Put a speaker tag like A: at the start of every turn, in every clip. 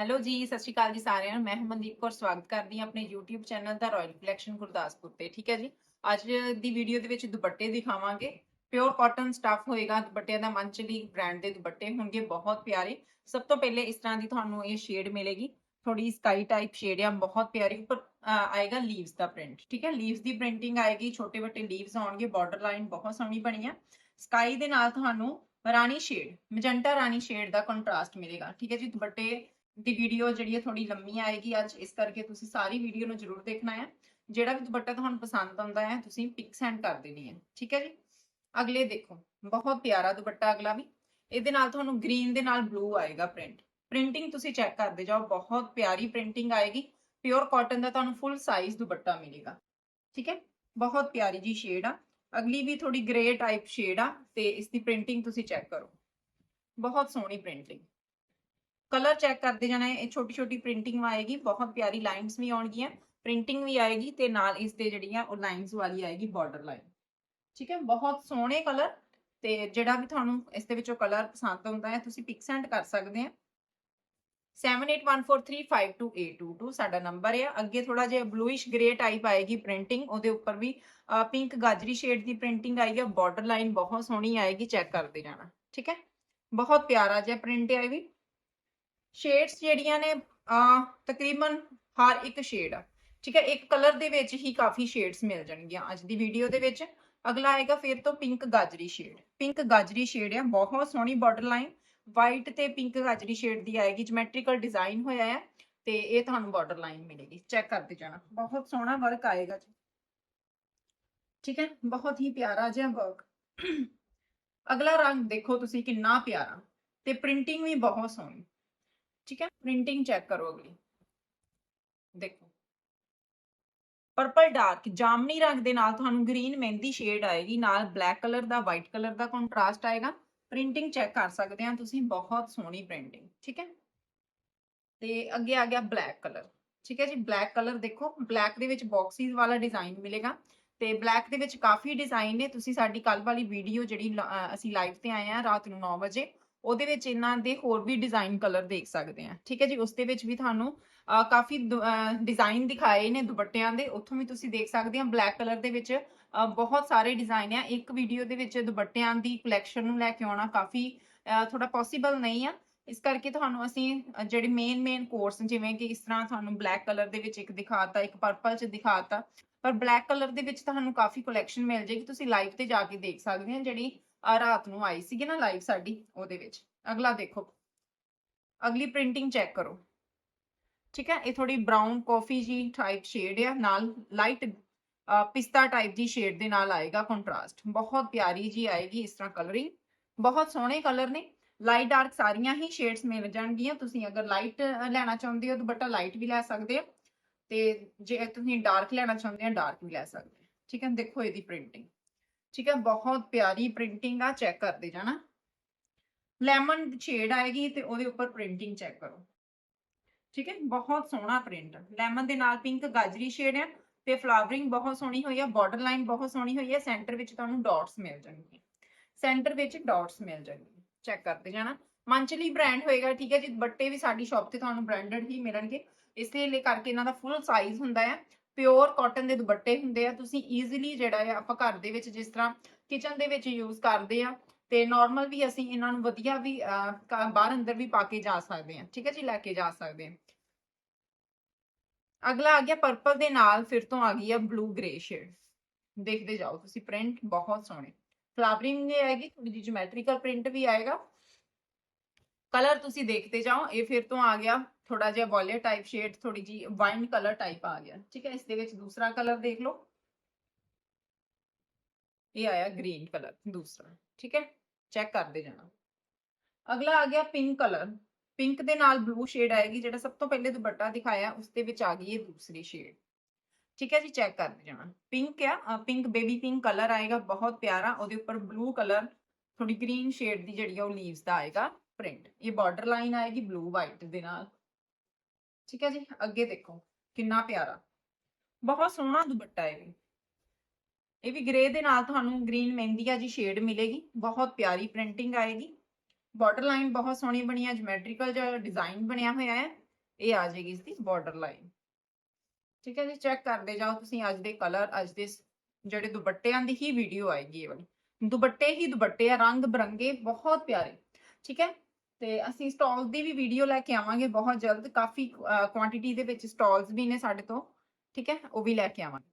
A: Hello ਜੀ, ਸਤਿ ਸ਼੍ਰੀ ਅਕਾਲ ਜੀ ਸਾਰਿਆਂ ਨੂੰ। ਮੈਂ ਹਮਨਦੀਪ ਕੌਰ, ਸਵਾਗਤ ਕਰਦੀ ਹਾਂ ਆਪਣੇ YouTube ਚੈਨਲ ਦਾ ਰਾਇਲ ਕਲੈਕਸ਼ਨ ਗੁਰਦਾਸਪੁਰ ਤੇ, ਠੀਕ ਹੈ ਜੀ? ਅੱਜ ਦੀ ਵੀਡੀਓ ਦੇ ਵਿੱਚ ਦੁਪੱਟੇ ਦਿਖਾਵਾਂਗੇ। ਪਿਓਰ ਕਾਟਨ ਸਟਫ ਹੋਏਗਾ, ਦੁਪੱਟਿਆਂ ਦਾ ਮੰਚਲੀ ਬ੍ਰਾਂਡ ਦੇ ਦੁਪੱਟੇ ਹੋਣਗੇ, ਬਹੁਤ ਪਿਆਰੇ। ਸਭ ਤੋਂ ਪਹਿਲੇ ਇਸ ਤਰ੍ਹਾਂ ਦੀ ਤੁਹਾਨੂੰ ਇਹ ਸ਼ੇਡ ਮਿਲੇਗੀ। ਥੋੜੀ ਸਕਾਈ ਟਾਈਪ ਸ਼ੇਡ ਆ, ਬਹੁਤ ਪਿਆਰੀ। ਉੱਪਰ ਆਏਗਾ ਲੀਵਸ ਦਾ ਪ੍ਰਿੰਟ ਠੀਕ ਹੈ? ਲੀਵਸ ਦੀ ਪ੍ਰਿੰਟਿੰਗ ਆਏਗੀ ਛੋਟੇ ਵੱਡੇ ਲੀਵਸ ਆਉਣਗੇ ਬਾਰਡਰ ਲਾਈਨ ਬਹੁਤ ਸੋਹਣੀ ਬਣੀ ਆ। ਸਕਾਈ ਦੇ ਨਾਲ ਤੁਹਾਨੂੰ ਰਾਣੀ ਸ਼ੇਡ ਮਜੰਟਾ ਰਾਣੀ ਸ਼ੇਡ ਦਾ ਕੰਟਰਾਸਟ ਮਿਲੇਗਾ, ਠੀਕ ਹੈ ਜੀ? ਦੁਪੱਟੇ ਦੀ ਵੀਡੀਓ ਜਿਹੜੀ ਹੈ ਥੋੜੀ ਲੰਮੀ ਆਏਗੀ। ਅੱਜ ਇਸ ਕਰਕੇ ਤੁਸੀਂ ਸਾਰੀ ਵੀਡੀਓ ਨੂੰ ਜ਼ਰੂਰ ਦੇਖਣਾ ਹੈ। ਜਿਹੜਾ ਵੀ ਦੁਪੱਟਾ ਤੁਹਾਨੂੰ ਪਸੰਦ ਆਉਂਦਾ ਹੈ, ਤੁਸੀਂ ਪਿਕ ਸੈਂਡ ਕਰ ਦੇਣੀ ਹੈ। ਠੀਕ ਹੈ ਜੀ? ਅਗਲੇ ਦੇਖੋ। ਬਹੁਤ ਪਿਆਰਾ ਦੁਪੱਟਾ ਅਗਲਾ ਵੀ। ਇਹਦੇ ਨਾਲ ਤੁਹਾਨੂੰ ਗ੍ਰੀਨ ਦੇ ਨਾਲ ਬਲੂ ਆਏਗਾ ਪ੍ਰਿੰਟ ਪ੍ਰਿੰਟਿੰਗ ਤੁਸੀਂ ਚੈੱਕ ਕਰਦੇ ਜਾਓ। ਬਹੁਤ ਪਿਆਰੀ ਪ੍ਰਿੰਟਿੰਗ ਆਏਗੀ। ਪਿਓਰ ਕਾਟਨ ਦਾ ਤੁਹਾਨੂੰ ਫੁੱਲ ਸਾਈਜ਼ ਦੁਪੱਟਾ ਮਿਲੇਗਾ। ਠੀਕ ਹੈ? ਬਹੁਤ ਪਿਆਰੀ ਜੀ ਸ਼ੇਡ ਆ। ਅਗਲੀ ਵੀ ਥੋੜੀ ਗ੍ਰੇ ਟਾਈਪ ਸ਼ੇਡ ਆ ਤੇ ਇਸ ਦੀ ਪ੍ਰਿੰਟਿੰਗ ਤੁਸੀਂ ਚੈੱਕ ਕਰੋ। ਬਹੁਤ ਸੋਹਣੀ ਪ੍ਰਿੰਟਿੰਗ ਕਲਰ ਚੈੱਕ ਕਰਦੇ ਜਾਣਾ ਇਹ ਛੋਟੀ ਛੋਟੀ ਪ੍ਰਿੰਟਿੰਗ ਆਏਗੀ, ਬਹੁਤ ਪਿਆਰੀ ਲਾਈਨਸ ਵੀ ਆਉਣਗੀਆਂ, ਪ੍ਰਿੰਟਿੰਗ ਵੀ ਆਏਗੀ ਤੇ ਨਾਲ ਇਸ ਦੇ ਜਿਹੜੀਆਂ ਉਹ ਲਾਈਨਸ ਵਾਲੀ ਆਏਗੀ ਬਾਰਡਰ ਲਾਈਨ ਠੀਕ ਹੈ, ਬਹੁਤ ਸੋਹਣੇ ਕਲਰ ਤੇ ਜਿਹੜਾ ਵੀ ਤੁਹਾਨੂੰ ਇਸ ਦੇ ਵਿੱਚੋਂ ਕਲਰ ਪਸੰਦ ਆਉਂਦਾ ਹੈ, ਤੁਸੀਂ ਪਿਕ ਸੈਂਡ ਕਰ ਸਕਦੇ ਆ 7814352822 ਸਾਡਾ ਨੰਬਰ ਹੈ ਅੱਗੇ ਥੋੜਾ ਜਿਹਾ ਬਲੂਇਸ਼ ਗ੍ਰੇ ਟਾਈਪ ਆਏਗੀ ਪ੍ਰਿੰਟਿੰਗ ਉਹਦੇ ਉੱਪਰ ਵੀ ਪਿੰਕ ਗਾਜਰੀ ਸ਼ੇਡ ਦੀ ਪ੍ਰਿੰਟਿੰਗ ਆਏਗੀ ਬਾਰਡਰ ਲਾਈਨ ਬਹੁਤ ਸੋਹਣੀ ਆਏਗੀ ਚੈੱਕ ਕਰਦੇ ਜਾਣਾ। ਠੀਕ ਹੈ, ਬਹੁਤ ਪਿਆਰਾ ਜਿਹਾ ਪ੍ਰਿੰਟ ਹੈ ਇਹ ਵੀ। ਸ਼ੇਡਸ ਜਿਹੜੀਆਂ ਨੇ, ਅਹ ਤਕਰੀਬਨ ਹਰ ਇੱਕ ਸ਼ੇਡ ਆ। ਠੀਕ ਹੈ, ਇੱਕ ਕਲਰ ਦੇ ਵਿੱਚ ਹੀ ਕਾਫੀ ਸ਼ੇਡਸ ਮਿਲ ਜਾਣਗੀਆਂ ਅੱਜ ਦੀ ਵੀਡੀਓ ਦੇ ਵਿੱਚ। ਅਗਲਾ ਆਏਗਾ ਫਿਰ ਤੋਂ ਪਿੰਕ ਗਾਜਰੀ ਸ਼ੇਡ ਪਿੰਕ ਗਾਜਰੀ ਸ਼ੇਡ ਆ, ਬਹੁਤ ਸੋਹਣੀ ਬਾਰਡਰ ਲਾਈਨ ਵਾਈਟ ਤੇ ਪਿੰਕ ਗਾਜਰੀ ਸ਼ੇਡ ਦੀ ਆਏਗੀ ਜਿਓਮੈਟ੍ਰੀਕਲ ਡਿਜ਼ਾਈਨ ਹੋਇਆ ਹੈ ਤੇ ਇਹ ਤੁਹਾਨੂੰ ਬਾਰਡਰ ਲਾਈਨ ਮਿਲੇਗੀ। ਚੈੱਕ ਕਰਦੇ ਜਾਣਾ। ਬਹੁਤ ਸੋਹਣਾ ਵਰਕ ਆਏਗਾ ਜੀ। ਠੀਕ ਹੈ, ਬਹੁਤ ਹੀ ਪਿਆਰਾ ਜਿਹਾ ਵਰਕ ਅਗਲਾ ਰੰਗ ਦੇਖੋ ਤੁਸੀਂ ਕਿੰਨਾ ਪਿਆਰਾ। ਤੇ ਪ੍ਰਿੰਟਿੰਗ ਵੀ ਬਹੁਤ ਸੋਹਣੀ। ਠੀਕ ਹੈ ਪ੍ਰਿੰਟਿੰਗ ਚੈੱਕ ਕਰੋ ਅਗਲੀ ਦੇਖੋ ਪਰਪਲ ਡਾਰਕ ਜਾਮਨੀ ਰੰਗ ਦੇ ਨਾਲ ਤੁਹਾਨੂੰ ਗ੍ਰੀਨ ਮਹਿੰਦੀ ਸ਼ੇਡ ਆਏਗੀ ਨਾਲ ਬਲੈਕ ਕਲਰ ਦਾ ਵਾਈਟ ਕਲਰ ਦਾ ਕੰਟਰਾਸਟ ਆਏਗਾ ਪ੍ਰਿੰਟਿੰਗ ਚੈੱਕ ਕਰ ਸਕਦੇ ਆ ਤੁਸੀਂ ਬਹੁਤ ਸੋਹਣੀ ਪ੍ਰਿੰਟਿੰਗ ਠੀਕ ਹੈ ਤੇ ਅੱਗੇ ਆ ਗਿਆ ਬਲੈਕ ਕਲਰ ਠੀਕ ਹੈ ਜੀ ਬਲੈਕ ਕਲਰ ਦੇਖੋ ਬਲੈਕ ਦੇ ਵਿੱਚ ਬਾਕਸਿਸ ਵਾਲਾ ਡਿਜ਼ਾਈਨ ਮਿਲੇਗਾ ਤੇ ਬਲੈਕ ਦੇ ਵਿੱਚ ਕਾਫੀ ਡਿਜ਼ਾਈਨ ਨੇ ਤੁਸੀਂ ਸਾਡੀ ਕੱਲ ਵਾਲੀ ਵੀਡੀਓ ਜਿਹੜੀ ਅਸੀਂ ਲਾਈਵ ਤੇ ਆਏ ਆ ਰਾਤ ਨੂੰ 9 ਵਜੇ ਉਹਦੇ ਵਿੱਚ ਇਹਨਾਂ ਦੇ ਹੋਰ ਵੀ ਡਿਜ਼ਾਈਨ ਕਲਰ ਦੇਖ ਸਕਦੇ ਆ ਠੀਕ ਹੈ ਜੀ ਉਸ ਦੇ ਵਿੱਚ ਵੀ ਤੁਹਾਨੂੰ ਕਾਫੀ ਡਿਜ਼ਾਈਨ ਦਿਖਾਏ ਨੇ ਦੁਪੱਟਿਆਂ ਦੇ। ਉੱਥੋਂ ਵੀ ਤੁਸੀਂ ਦੇਖ ਸਕਦੇ ਆ ਬਲੈਕ ਕਲਰ ਦੇ ਵਿੱਚ ਬਹੁਤ ਸਾਰੇ ਡਿਜ਼ਾਈਨ ਆ। ਇੱਕ ਵੀਡੀਓ ਦੇ ਵਿੱਚ ਦੁਪੱਟਿਆਂ ਦੀ ਕਲੈਕਸ਼ਨ ਨੂੰ ਲੈ ਕੇ ਆਉਣਾ ਕਾਫੀ ਥੋੜਾ ਪੋਸੀਬਲ ਨਹੀਂ ਆ। ਇਸ ਕਰਕੇ ਤੁਹਾਨੂੰ ਅਸੀਂ ਜਿਹੜੇ ਮੇਨ ਮੇਨ ਕੋਰਸ ਜਿਵੇਂ ਕਿ ਇਸ ਤਰ੍ਹਾਂ ਤੁਹਾਨੂੰ ਬਲੈਕ ਕਲਰ ਦੇ ਵਿੱਚ ਇੱਕ ਦਿਖਾਤਾ, ਇੱਕ ਪਰਪਲ ਚ ਦਿਖਾਤਾ। ਪਰ ਬਲੈਕ ਕਲਰ ਦੇ ਵਿੱਚ ਤੁਹਾਨੂੰ ਕਾਫੀ ਕਲੈਕਸ਼ਨ ਮਿਲ ਜੇਗੀ ਤੁਸੀਂ ਲਾਈਵ ਤੇ ਜਾ ਕੇ ਦੇਖ ਸਕਦੇ ਹੋ ਜਿਹੜੀ ਅਹ ਰਾਤ ਨੂੰ ਆਈ ਸੀਗੀ ਨਾ ਲਾਈਵ ਸਾਡੀ ਉਹਦੇ ਵਿੱਚ। ਅਗਲਾ ਦੇਖੋ। ਅਗਲੀ ਪ੍ਰਿੰਟਿੰਗ ਚੈੱਕ ਕਰੋ। ਠੀਕ ਹੈ, ਇਹ ਥੋੜੀ ਬ੍ਰਾਊਨ ਕਾਫੀ ਜੀ ਟਾਈਪ ਸ਼ੇਡ ਆ, ਨਾਲ ਲਾਈਟ ਪਿਸਤਾ ਟਾਈਪ ਦੀ ਸ਼ੇਡ ਦੇ ਨਾਲ ਆਏਗਾ ਕੰਟਰਾਸਟ ਬਹੁਤ ਪਿਆਰੀ ਜੀ ਆਏਗੀ ਇਸ ਤਰ੍ਹਾਂ ਕਲਰਿੰਗ ਬਹੁਤ ਸੋਹਣੇ ਕਲਰ ਨੇ। ਲਾਈਟ ਡਾਰਕ ਸਾਰੀਆਂ ਹੀ ਸ਼ੇਡਸ ਮਿਲ ਜਾਣਗੀਆਂ। ਤੁਸੀਂ ਅਗਰ ਲਾਈਟ ਲੈਣਾ ਚਾਹੁੰਦੇ ਹੋ ਦੁਪੱਟਾ ਲਾਈਟ ਵੀ ਲੈ ਸਕਦੇ ਹੋ। ਤੇ ਜੇ ਤੁਸੀਂ ਡਾਰਕ ਲੈਣਾ ਚਾਹੁੰਦੇ ਹੋ ਡਾਰਕ ਵੀ ਲੈ ਸਕਦੇ ਹੋ। ਠੀਕ ਹੈ, ਦੇਖੋ ਇਹਦੀ ਪ੍ਰਿੰਟਿੰਗ ਠੀਕ ਹੈ, ਬਹੁਤ ਪਿਆਰੀ ਪ੍ਰਿੰਟਿੰਗ ਆ ਚੈੱਕ ਕਰਦੇ ਜਾਣਾ। ਲੈਮਨ ਸ਼ੇਡ ਆਏਗੀ ਤੇ ਉਹਦੇ ਉੱਪਰ ਪ੍ਰਿੰਟਿੰਗ ਚੈੱਕ ਕਰੋ। ਠੀਕ ਹੈ, ਬਹੁਤ ਸੋਹਣਾ ਪ੍ਰਿੰਟ ਲੈਮਨ ਦੇ ਨਾਲ ਪਿੰਕ ਗਾਜਰੀ ਸ਼ੇਡ ਹੈ ਤੇ ਫਲਾਵਰਿੰਗ ਬਹੁਤ ਸੋਹਣੀ ਹੋਈ ਹੈ ਬਾਰਡਰ ਲਾਈਨ ਬਹੁਤ ਸੋਹਣੀ ਹੋਈ ਹੈ ਸੈਂਟਰ ਵਿੱਚ ਤੁਹਾਨੂੰ ਡਾਟਸ ਮਿਲ ਜਾਣਗੇ। ਸੈਂਟਰ ਵਿੱਚ ਡਾਟਸ ਮਿਲ ਜਾਣਗੇ। ਚੈੱਕ ਕਰਦੇ ਜਾਣਾ। ਮੰਚਲੀ ਬ੍ਰਾਂਡ ਹੋਏਗਾ, ਠੀਕ ਹੈ ਜੀ ਬੱਟੇ ਵੀ ਸਾਡੀ ਸ਼ਾਪ ਤੇ ਤੁਹਾਨੂੰ ਬ੍ਰਾਂਡਡ ਹੀ ਮਿਲਣਗੇ। ਇਸ ਲਈ ਕਰਕੇ ਇਹਨਾਂ ਦਾ ਫੁੱਲ ਸਾਈਜ਼ ਹੁੰਦਾ ਹੈ ਪਿਓਰ ਕਾਟਨ ਦੇ ਦੁਪੱਟੇ ਹੁੰਦੇ ਆ, ਤੁਸੀਂ ਈਜ਼ੀਲੀ ਜਿਹੜਾ ਹੈ ਆਪਾਂ ਘਰ ਦੇ ਵਿੱਚ ਜਿਸ ਤਰ੍ਹਾਂ ਕਿਚਨ ਦੇ ਵਿੱਚ ਯੂਜ਼ ਕਰਦੇ ਆ, ਤੇ ਨਾਰਮਲ ਵੀ ਅਸੀਂ ਇਹਨਾਂ ਨੂੰ ਵਧੀਆ ਵੀ ਬਾਹਰ ਅੰਦਰ ਵੀ ਪਾ ਕੇ ਜਾ ਸਕਦੇ ਆ ਠੀਕ ਹੈ ਜੀ, ਲੈ ਕੇ ਜਾ ਸਕਦੇ ਆ ਅਗਲਾ ਆ ਗਿਆ ਪਰਪਲ ਦੇ ਨਾਲ, ਫਿਰ ਤੋਂ ਆ ਗਈ ਆ ਬਲੂ ਗ੍ਰੇ ਸ਼ੇਡ ਦੇਖਦੇ ਜਾਓ ਤੁਸੀਂ ਪ੍ਰਿੰਟ ਬਹੁਤ ਸੋਹਣੇ। ਫਲਾਵਰਿੰਗ ਵੀ ਆਏਗੀ ਥੋੜੀ ਜਿਹੀ ਜਿਓਮੈਟ੍ਰੀਕਲ ਪ੍ਰਿੰਟ ਵੀ ਆਏਗਾ। ਕਲਰ ਤੁਸੀਂ ਦੇਖਦੇ ਜਾਓ, ਇਹ ਫਿਰ ਤੋਂ ਆ ਗਿਆ ਥੋੜਾ ਜਿਹਾ ਵੋਲਿਆ ਟਾਈਪ ਸ਼ੇਡ ਥੋੜੀ ਜੀ ਵਾਈਨ ਕਲਰ ਟਾਈਪ ਆ ਗਿਆ। ਠੀਕ ਹੈ, ਇਸ ਦੇ ਵਿੱਚ ਦੂਸਰਾ ਕਲਰ ਦੇਖ ਲਓ। ਇਹ ਆਇਆ ਗ੍ਰੀਨ ਕਲਰ ਦੂਸਰਾ। ਠੀਕ ਹੈ ਚੈੱਕ ਕਰਦੇ ਜਾਣਾ। ਅਗਲਾ ਆ ਗਿਆ ਪਿੰਕ ਕਲਰ ਪਿੰਕ ਦੇ ਨਾਲ ਬਲੂ ਸ਼ੇਡ ਆਏਗੀ, ਜਿਹੜਾ ਸਭ ਤੋਂ ਪਹਿਲੇ ਦੁਪੱਟਾ ਦਿਖਾਇਆ, ਉਸ ਦੇ ਵਿੱਚ ਆ ਗਈ ਇਹ ਦੂਸਰੀ ਸ਼ੇਡ ਠੀਕ ਹੈ ਜੀ ਚੈੱਕ ਕਰਦੇ ਜਾਣਾ। ਪਿੰਕ ਆ ਪਿੰਕ ਬੇਬੀ ਪਿੰਕ ਕਲਰ ਆਏਗਾ, ਬਹੁਤ ਪਿਆਰਾ। ਉਹਦੇ ਉੱਪਰ ਬਲੂ ਕਲਰ ਥੋੜੀ ਗ੍ਰੀਨ ਸ਼ੇਡ ਦੀ ਜਿਹੜੀ ਆ ਉਹ ਲੀਵਸ ਦਾ ਆਏਗਾ ਪ੍ਰਿੰਟ ਇਹ ਬਾਰਡਰ ਲਾਈਨ ਆਏਗੀ ਬਲੂ ਵਾਈਟ ਦੇ ਨਾਲ। ਠੀਕ ਹੈ ਜੀ, ਅੱਗੇ ਦੇਖੋ, ਕਿੰਨਾ ਪਿਆਰਾ। ਬਹੁਤ ਸੋਹਣਾ ਦੁਪੱਟਾ ਹੈ ਵੀ। ਇਹ ਵੀ ਗ੍ਰੇ ਦੇ ਨਾਲ ਤੁਹਾਨੂੰ ਗ੍ਰੀਨ ਮਹਿੰਦੀਆ ਜੀ ਸ਼ੇਡ ਮਿਲੇਗੀ, ਬਹੁਤ ਪਿਆਰੀ ਪ੍ਰਿੰਟਿੰਗ ਆਏਗੀ। ਬਾਰਡਰ ਲਾਈਨ ਬਹੁਤ ਸੋਹਣੀ ਬਣੀ ਹੈ ਜਿਓਮੈਟ੍ਰੀਕਲ ਜਿਹਾ ਡਿਜ਼ਾਈਨ ਬਣਿਆ ਹੋਇਆ ਹੈ। ਇਹ ਆ ਜਾਏਗੀ ਇਸ ਦੀ ਬਾਰਡਰ ਲਾਈਨ ਠੀਕ ਹੈ ਜੀ ਚੈੱਕ ਕਰਦੇ ਜਾਓ ਤੁਸੀਂ ਅੱਜ ਦੇ ਕਲਰ ਅੱਜ ਦੇ ਜਿਹੜੇ ਦੁਪੱਟਿਆਂ ਦੀ ਹੀ ਵੀਡੀਓ ਆਏਗੀ ਇਹ ਵਾਲੀ। ਦੁਪੱਟੇ ਹੀ ਦੁਪੱਟੇ ਆ, ਰੰਗ ਬਰੰਗੇ, ਬਹੁਤ ਪਿਆਰੇ। ਠੀਕ ਹੈ ਤੇ ਅਸੀਂ ਸਟਾਲਸ ਦੀ ਵੀ ਵੀਡੀਓ ਲੈ ਕੇ ਆਵਾਂਗੇ ਬਹੁਤ ਜਲਦ, ਕਾਫੀ ਕੁਆਂਟੀਟੀ ਦੇ ਵਿੱਚ ਸਟਾਲਸ ਵੀ ਨੇ ਸਾਡੇ ਤੋਂ, ਠੀਕ ਹੈ, ਉਹ ਵੀ ਲੈ ਕੇ ਆਵਾਂਗੇ।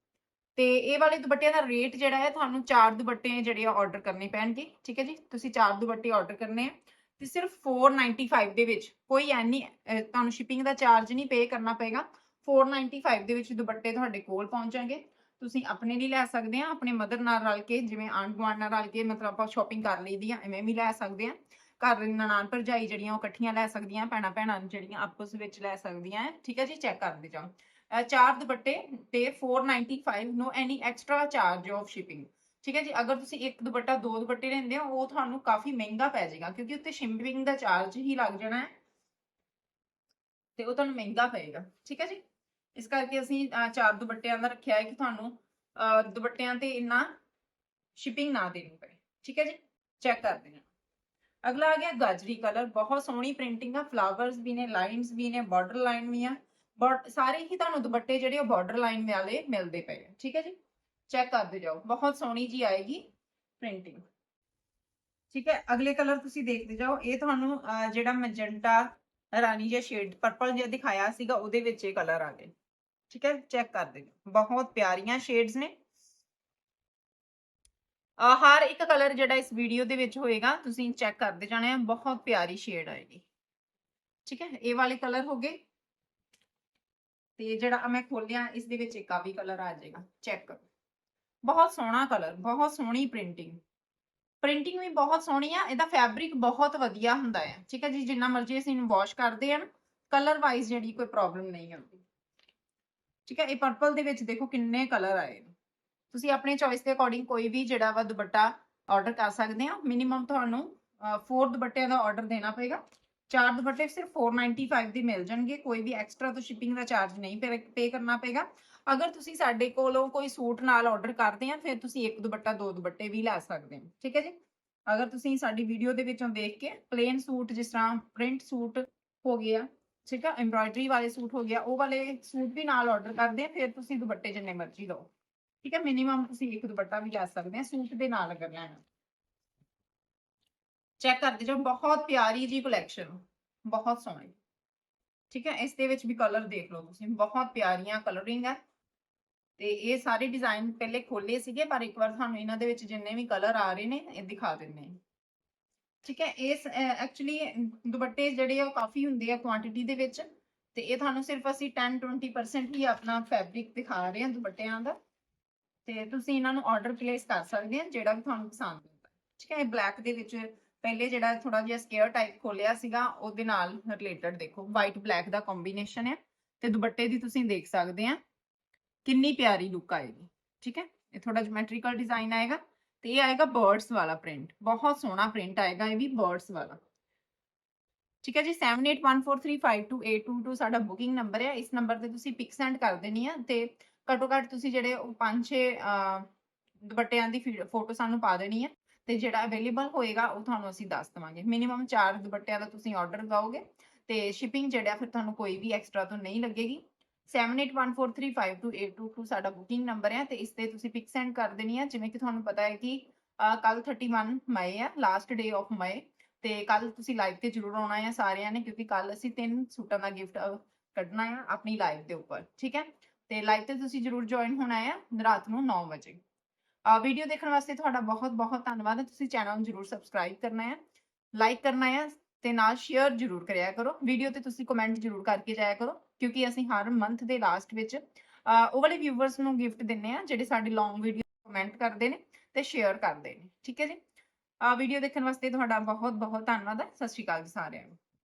A: ਤੇ ਇਹ ਵਾਲੇ ਦੁਪੱਟਿਆਂ ਦਾ ਰੇਟ ਜਿਹੜਾ ਹੈ, ਤੁਹਾਨੂੰ ਚਾਰ ਦੁਪੱਟੇ ਜਿਹੜੇ ਆ ਆਰਡਰ ਕਰਨੇ ਪੈਣਗੇ, ਠੀਕ ਹੈ ਜੀ? ਤੁਸੀਂ ਚਾਰ ਦੁਪੱਟੇ ਆਰਡਰ ਕਰਨੇ ਆ ਤੇ ਸਿਰਫ 495 ਦੇ ਵਿੱਚ ਕੋਈ ਐਨੀ ਤੁਹਾਨੂੰ ਸ਼ਿਪਿੰਗ ਦਾ ਚਾਰਜ ਨਹੀਂ ਪੇ ਕਰਨਾ ਪਏਗਾ। 495 ਦੇ ਵਿੱਚ ਦੁਪੱਟੇ ਤੁਹਾਡੇ ਕੋਲ ਪਹੁੰਚਣਗੇ ਤੁਸੀਂ ਆਪਣੇ ਲਈ ਲੈ ਸਕਦੇ ਆ, ਆਪਣੇ ਮਦਰ ਨਾਲ ਰਲ ਕੇ, ਜਿਵੇਂ ਆਂਢ ਗੁਆਂਢ ਨਾਲ ਰਲ ਕੇ ਮਤਲਬ ਆਪਾਂ ਸ਼ਾਪਿੰਗ ਕਰ ਲਈਦੀ ਆ, ਐਵੇਂ ਵੀ ਲੈ ਸਕਦੇ ਆ। ਘਰ ਨਨਾਣ ਭਰਜਾਈ ਜਿਹੜੀਆਂ ਉਹ ਇਕੱਠੀਆਂ ਲੈ ਸਕਦੀਆਂ, ਭੈਣਾਂ ਭੈਣਾਂ ਜਿਹੜੀਆਂ ਆਪਸ ਵਿੱਚ ਲੈ ਸਕਦੀਆਂ ਹੈ ਠੀਕ ਹੈ ਜੀ ਚੈੱਕ ਕਰਦੇ ਜਾਓ। ਚਾਰ ਦੁਪੱਟੇ ਤੇ 495 no any extra charge of shipping ਠੀਕ ਹੈ ਜੀ, ਅਗਰ ਤੁਸੀਂ ਇੱਕ ਦੁਪੱਟਾ ਦੋ ਦੁਪੱਟੇ ਲੈਂਦੇ ਹੋ, ਉਹ ਤੁਹਾਨੂੰ ਕਾਫੀ ਮਹਿੰਗਾ ਪੈ ਜਾਏਗਾ, ਕਿਉਂਕਿ ਉੱਤੇ ਸ਼ਿਪਿੰਗ ਦਾ ਚਾਰਜ ਹੀ ਲੱਗ ਜਾਣਾ ਹੈ। ਤੇ ਉਹ ਤੁਹਾਨੂੰ ਮਹਿੰਗਾ ਪਏਗਾ, ਠੀਕ ਹੈ ਜੀ। ਇਸ ਕਰਕੇ ਅਸੀਂ ਚਾਰ ਦੁਪੱਟਿਆਂ ਦਾ ਰੱਖਿਆ ਹੈ ਕਿ ਤੁਹਾਨੂੰ ਦੁਪੱਟਿਆਂ ਤੇ ਇੰਨਾ ਸ਼ਿਪਿੰਗ ਨਾ ਦੇਣੀ ਪਏ, ਠੀਕ ਹੈ ਜੀ ਚੈੱਕ ਕਰਦੇ ਹਾਂ। ਅਗਲਾ ਆ ਗਿਆ ਗਾਜਰੀ ਕਲਰ, ਬਹੁਤ ਸੋਹਣੀ ਪ੍ਰਿੰਟਿੰਗ ਆ ਫਲਾਵਰਸ ਵੀ ਨੇ ਲਾਈਨਸ ਵੀ ਨੇ ਬਾਰਡਰ ਲਾਈਨ ਵੀ ਆ। ਬਟ ਸਾਰੇ ਹੀ ਤੁਹਾਨੂੰ ਦੁਪੱਟੇ ਜਿਹੜੇ ਉਹ ਬਾਰਡਰ ਲਾਈਨ ਵਾਲੇ ਮਿਲਦੇ ਪਏ ਆ, ਠੀਕ ਹੈ ਜੀ? ਚੈੱਕ ਕਰਦੇ ਜਾਓ, ਬਹੁਤ ਸੋਹਣੀ ਜੀ ਆਏਗੀ ਪ੍ਰਿੰਟਿੰਗ ਠੀਕ ਹੈ, ਅਗਲੇ ਕਲਰ ਤੁਸੀਂ ਦੇਖਦੇ ਜਾਓ, ਇਹ ਤੁਹਾਨੂੰ ਜਿਹੜਾ ਮੈਜੈਂਟਾ ਰਾਣੀ ਜਿਹਾ ਸ਼ੇਡ ਪਰਪਲ ਜਿਹਾ ਦਿਖਾਇਆ ਸੀਗਾ, ਉਹਦੇ ਵਿੱਚ ਇਹ ਕਲਰ ਆ ਗਏ। ਠੀਕ ਹੈ ਚੈੱਕ ਕਰਦੇ ਜਾਓ, ਬਹੁਤ ਪਿਆਰੀਆਂ ਸ਼ੇਡਸ ਨੇ। ਹਰ ਇੱਕ ਕਲਰ ਜਿਹੜਾ ਇਸ ਵੀਡੀਓ ਦੇ ਵਿੱਚ ਹੋਏਗਾ, ਤੁਸੀਂ ਚੈੱਕ ਕਰਦੇ ਜਾਣਾ ਹੈ, ਬਹੁਤ ਪਿਆਰੀ ਸ਼ੇਡ ਆਏਗੀ ਠੀਕ ਹੈ, ਇਹ ਵਾਲੇ ਕਲਰ ਹੋ ਗਏ। ਤੇ ਜਿਹੜਾ ਮੈਂ ਖੋਲਿਆ, ਇਸ ਦੇ ਵਿੱਚ ਇੱਕ ਆ ਵੀ ਕਲਰ ਆ ਜਾਏਗਾ ਚੈੱਕ ਕਰੋ ਬਹੁਤ ਸੋਹਣਾ ਕਲਰ ਬਹੁਤ ਸੋਹਣੀ ਪ੍ਰਿੰਟਿੰਗ ਪ੍ਰਿੰਟਿੰਗ ਵੀ ਬਹੁਤ ਸੋਹਣੀ ਆ, ਇਹਦਾ ਫੈਬਰਿਕ ਬਹੁਤ ਵਧੀਆ ਹੁੰਦਾ ਹੈ। ਠੀਕ ਹੈ ਜੀ, ਜਿੰਨਾ ਮਰਜ਼ੀ ਅਸੀਂ ਇਹਨੂੰ ਵਾਸ਼ ਕਰਦੇ ਹਾਂ ਨਾ ਕਲਰ ਵਾਈਜ਼ ਜਿਹੜੀ ਕੋਈ ਪ੍ਰੋਬਲਮ ਨਹੀਂ ਆਉਂਦੀ। ਠੀਕ ਹੈ, ਇਹ ਪਰਪਲ ਦੇ ਵਿੱਚ ਦੇਖੋ ਕਿੰਨੇ ਕਲਰ ਆਏ ਤੁਸੀਂ ਆਪਣੇ ਚੋਇਸ ਦੇ ਅਕੋਰਡਿੰਗ ਕੋਈ ਵੀ ਜਿਹੜਾ ਵਾ ਦੁਪੱਟਾ ਆਰਡਰ ਕਰ ਸਕਦੇ ਆ ਮਿਨੀਮਮ ਤੁਹਾਨੂੰ 4 ਦੁਪੱਟਿਆਂ ਦਾ ਆਰਡਰ ਦੇਣਾ ਪਏਗਾ। ਚਾਰ ਦੁਪੱਟੇ ਸਿਰਫ 495 ਦੇ ਮਿਲ ਜਾਣਗੇ। ਕੋਈ ਵੀ ਐਕਸਟਰਾ ਤੋਂ ਸ਼ਿਪਿੰਗ ਦਾ ਚਾਰਜ ਨਹੀਂ ਪੇ ਕਰਨਾ ਪਏਗਾ। ਅਗਰ ਤੁਸੀਂ ਸਾਡੇ ਕੋਲੋਂ ਕੋਈ ਸੂਟ ਨਾਲ ਆਰਡਰ ਕਰਦੇ ਆ, ਫਿਰ ਤੁਸੀਂ ਇੱਕ ਦੁਪੱਟਾ, ਦੋ ਦੁਪੱਟੇ ਵੀ ਲੈ ਸਕਦੇ ਹੋ। ਠੀਕ ਹੈ ਜੀ? ਅਗਰ ਤੁਸੀਂ ਸਾਡੀ ਵੀਡੀਓ ਦੇ ਵਿੱਚੋਂ ਦੇਖ ਕੇ ਪਲੇਨ ਸੂਟ, ਜਿਸ ਤਰ੍ਹਾਂ ਪ੍ਰਿੰਟ ਸੂਟ ਹੋ ਗਿਆ, ਠੀਕ ਆ ਐਮਬ੍ਰਾਇਡਰੀ ਵਾਲੇ ਸੂਟ ਹੋ ਗਿਆ, ਉਹ ਵਾਲੇ ਸੂਟ ਵੀ ਨਾਲ ਆਰਡਰ ਕਰਦੇ ਆ, ਫਿਰ ਤੁਸੀਂ ਦੁਪੱਟੇ ਜਿੰਨੇ ਮਰਜ਼ੀ ਲਓ। ਠੀਕ ਹੈ ਮਿਨੀਮਮ ਤੁਸੀਂ ਇੱਕ ਦੁਪੱਟਾ ਵੀ ਲੈ ਸਕਦੇ ਆ, ਸੂਟ ਦੇ ਨਾਲ ਅਗਰ ਲੈਣਾ। ਚੈੱਕ ਕਰਦੇ ਜਾਓ ਬਹੁਤ ਪਿਆਰੀ ਜੀ ਕਲੈਕਸ਼ਨ ਬਹੁਤ ਸੋਹਣੀ। ਠੀਕ ਹੈ, ਇਸ ਦੇ ਵਿੱਚ ਵੀ ਕਲਰ ਦੇਖ ਲਓ ਤੁਸੀਂ, ਬਹੁਤ ਪਿਆਰੀਆਂ ਕਲਰਿੰਗ ਹੈ। ਤੇ ਇਹ ਸਾਰੇ ਡਿਜ਼ਾਈਨ ਪਹਿਲੇ ਖੋਲੇ ਸੀਗੇ, ਪਰ ਇੱਕ ਵਾਰ ਤੁਹਾਨੂੰ ਇਹਨਾਂ ਦੇ ਵਿੱਚ ਜਿੰਨੇ ਵੀ ਕਲਰ ਆ ਰਹੇ ਨੇ, ਇਹ ਦਿਖਾ ਦਿੰਨੇ ਠੀਕ ਹੈ, ਇਸ ਐਕਚੁਅਲੀ ਦੁਪੱਟੇ ਜਿਹੜੇ ਆ, ਉਹ ਕਾਫੀ ਹੁੰਦੇ ਆ ਕੁਆਂਟੀਟੀ ਦੇ ਵਿੱਚ। ਤੇ ਇਹ ਤੁਹਾਨੂੰ ਸਿਰਫ ਅਸੀਂ 10 20% ਹੀ ਆਪਣਾ ਫੈਬਰਿਕ ਦਿਖਾ ਰਹੇ ਹਾਂ ਦੁਪੱਟਿਆਂ ਦਾ। ਤੇ ਤੁਸੀਂ ਇਹਨਾਂ ਨੂੰ ਆਰਡਰ ਪਲੇਸ ਕਰ ਸਕਦੇ ਆ, ਜਿਹੜਾ ਵੀ ਤੁਹਾਨੂੰ ਪਸੰਦ ਹੁੰਦਾ ਠੀਕ ਹੈ, ਇਹ ਬਲੈਕ ਦੇ ਵਿੱਚ ਪਹਿਲੇ ਜਿਹੜਾ ਥੋੜਾ ਜਿਹਾ ਸਕੇਅਰ ਟਾਈਪ ਖੋਲਿਆ ਸੀਗਾ, ਉਹਦੇ ਨਾਲ ਰਿਲੇਟਡ ਦੇਖੋ ਵਾਈਟ ਬਲੈਕ ਦਾ ਕੰਬੀਨੇਸ਼ਨ ਹੈ ਤੇ ਦੁਪੱਟੇ ਦੀ ਤੁਸੀਂ ਦੇਖ ਸਕਦੇ ਆ, ਕਿੰਨੀ ਪਿਆਰੀ ਲੁੱਕ ਆਏਗੀ। ਠੀਕ ਹੈ, ਇਹ ਥੋੜਾ ਜਿਓਮੈਟ੍ਰੀਕਲ ਡਿਜ਼ਾਈਨ ਆਏਗਾ ਤੇ ਇਹ ਆਏਗਾ ਬਰਡਸ ਵਾਲਾ ਪ੍ਰਿੰਟ ਬਹੁਤ ਸੋਹਣਾ ਪ੍ਰਿੰਟ ਆਏਗਾ, ਇਹ ਵੀ ਬਰਡਸ ਵਾਲਾ। ਠੀਕ ਹੈ ਜੀ 7814352822 ਸਾਡਾ ਬੁਕਿੰਗ ਨੰਬਰ ਹੈ ਇਸ ਨੰਬਰ ਤੇ ਤੁਸੀਂ ਪਿਕ ਸੈਂਡ ਕਰ ਦੇਣੀ ਆ ਤੇ ਘੱਟੋ ਘੱਟ ਤੁਸੀਂ ਜਿਹੜੇ ਉਹ ਪੰਜ ਛੇ ਦੁਪੱਟਿਆਂ ਦੀ ਫੋਟੋ ਸਾਨੂੰ ਪਾ ਦੇਣੀ ਹੈ ਤੇ ਜਿਹੜਾ ਅਵੇਲੇਬਲ ਹੋਏਗਾ ਉਹ ਤੁਹਾਨੂੰ ਅਸੀਂ ਦੱਸ ਦਵਾਂਗੇ। ਮਿਨੀਮਮ 4 ਦੁਪੱਟਿਆਂ ਦਾ ਤੁਸੀਂ ਆਰਡਰ ਲਗਾਓਗੇ ਤੇ ਸ਼ਿਪਿੰਗ ਜਿਹੜਾ ਫਿਰ ਤੁਹਾਨੂੰ ਕੋਈ ਵੀ ਐਕਸਟਰਾ ਤੋਂ ਨਹੀਂ ਲੱਗੇਗੀ। 7814352822 ਸਾਡਾ ਬੁਕਿੰਗ ਨੰਬਰ ਹੈ ਤੇ ਇਸ ਤੇ ਤੁਸੀਂ ਪਿਕ ਸੈਂਡ ਕਰ ਦੇਣੀ ਹੈ ਜਿਵੇਂ ਕਿ ਤੁਹਾਨੂੰ ਪਤਾ ਹੈ ਕਿ ਕੱਲ 31 ਮਈ ਹੈ ਲਾਸਟ ਡੇ ਆਫ ਮਈ ਤੇ ਕੱਲ ਤੁਸੀਂ ਲਾਈਵ ਤੇ ਜ਼ਰੂਰ ਆਉਣਾ ਹੈ ਸਾਰਿਆਂ ਨੇ ਕਿਉਂਕਿ ਕੱਲ ਅਸੀਂ ਤਿੰਨ ਸੂਟਾਂ ਦਾ ਗਿਫਟ ਕੱਢਣਾ ਹੈ ਆਪਣੀ ਲਾਈਵ ਦੇ ਉੱਪਰ, ਠੀਕ ਹੈ? ਤੇ ਲਾਈਵ ਤੇ ਤੁਸੀਂ ਜ਼ਰੂਰ ਜੁਆਇਨ ਹੋਣਾ ਹੈ ਰਾਤ ਨੂੰ 9 ਵਜੇ। ਆ ਵੀਡੀਓ ਦੇਖਣ ਵਾਸਤੇ ਤੁਹਾਡਾ ਬਹੁਤ ਬਹੁਤ ਧੰਨਵਾਦ ਤੁਸੀਂ ਚੈਨਲ ਨੂੰ ਜ਼ਰੂਰ ਸਬਸਕ੍ਰਾਈਬ ਕਰਨਾ ਹੈ ਲਾਈਕ ਕਰਨਾ ਹੈ ਤੇ ਨਾਲ ਸ਼ੇਅਰ ਜ਼ਰੂਰ ਕਰਿਆ ਕਰੋ। ਵੀਡੀਓ ਤੇ ਤੁਸੀਂ ਕਮੈਂਟ ਜ਼ਰੂਰ ਕਰਕੇ ਜਾਇਆ ਕਰੋ ਕਿਉਂਕਿ ਅਸੀਂ ਹਰ ਮੰਥ ਦੇ ਲਾਸਟ ਵਿੱਚ ਉਹ ਵਾਲੇ ਵਿਊਵਰਸ ਨੂੰ ਗਿਫਟ ਦਿੰਨੇ ਆ ਜਿਹੜੇ ਸਾਡੀ ਲੌਂਗ ਵੀਡੀਓ ਕਮੈਂਟ ਕਰਦੇ ਨੇ ਤੇ ਸ਼ੇਅਰ ਕਰਦੇ ਨੇ। ਠੀਕ ਹੈ ਜੀ? ਆ ਵੀਡੀਓ ਦੇਖਣ ਵਾਸਤੇ ਤੁਹਾਡਾ ਬਹੁਤ ਬਹੁਤ ਧੰਨਵਾਦ ਹੈ। ਸਤਿ ਸ਼੍ਰੀ ਅਕਾਲ ਜੀ ਸਾਰਿਆਂ ਨੂੰ।